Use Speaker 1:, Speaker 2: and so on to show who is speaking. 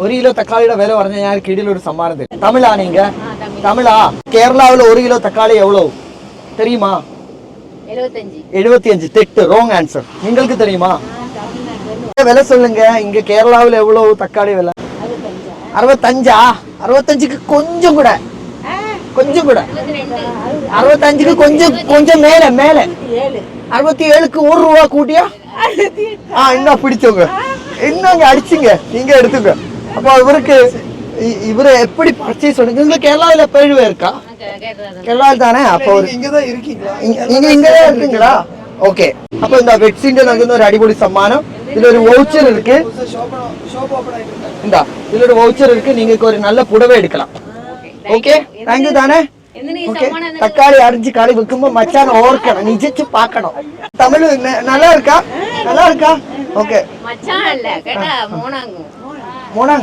Speaker 1: ஒரு கிலோ தக்காளியோட விலை പറഞ്ഞ ഞാൻ കീഴിൽ ഒരു സമ്മാനം തരും തമിഴാ நீங்க தமிழா கேரளாவில் ஒரு கிலோ தக்காளி எவ்வளவு தெரியுமா
Speaker 2: எழுபத்தஞ்சு
Speaker 1: எழுபத்தி அஞ்சு தெட்டு ராங் ஆன்சர் உங்களுக்கு தெரியுமா விலை சொல்லுங்க இங்க கேரளாவில் எவ்வளவு தக்காளி விலை அறுபத்தஞ்சா அறுபத்தஞ்சுக்கு கொஞ்சம் கூட கொஞ்சம் கூட அறுபத்தஞ்சுக்கு கொஞ்சம் கொஞ்சம் மேல மேல அறுபத்தி ஏழுக்கு ஒரு ரூபா கூட்டியா ஆ இன்னும் பிடிச்சவங்க இன்னும் அடிச்சுங்க நீங்க எடுத்துங்க അപ്പൊ ഇവർക്ക് ഇവർ എപ്പടി പർച്ചേസ് നിങ്ങൾ കേരളത്തിൽ എപ്പോഴും പേർക്കാ
Speaker 3: കേരളത്തിൽ തന്നെ
Speaker 1: അപ്പൊ നിങ്ങൾ ഇങ്ങനെ ഇരിക്കീങ്കളാ ഓക്കെ. അപ്പൊ എന്താ വെഡ്സിന്റെ നൽകുന്ന ഒരു അടിപൊളി സമ്മാനം. ഇതിലൊരു വൗച്ചർ
Speaker 3: ഇരിക്ക്
Speaker 1: എന്താ ഇതിലൊരു വൗച്ചർ ഇരിക്ക് നിങ്ങൾക്ക് ഒരു നല്ല പുടവ എടുക്കണം. ഓക്കെ? താങ്ക് യു താനേ. ഓക്കെ. തക്കാളി അരിഞ്ച് കറി വെക്കുമ്പോ മച്ചാൻ ഓർക്കണം. നിജിച്ച് പാക്കണം. തമിഴ് നല്ല ഇരിക്ക? നല്ല ഇരിക്കാം? ஓகே
Speaker 2: மச்சான் இல்ல கேட்டா மூணாங்கும்
Speaker 1: மூணாங்க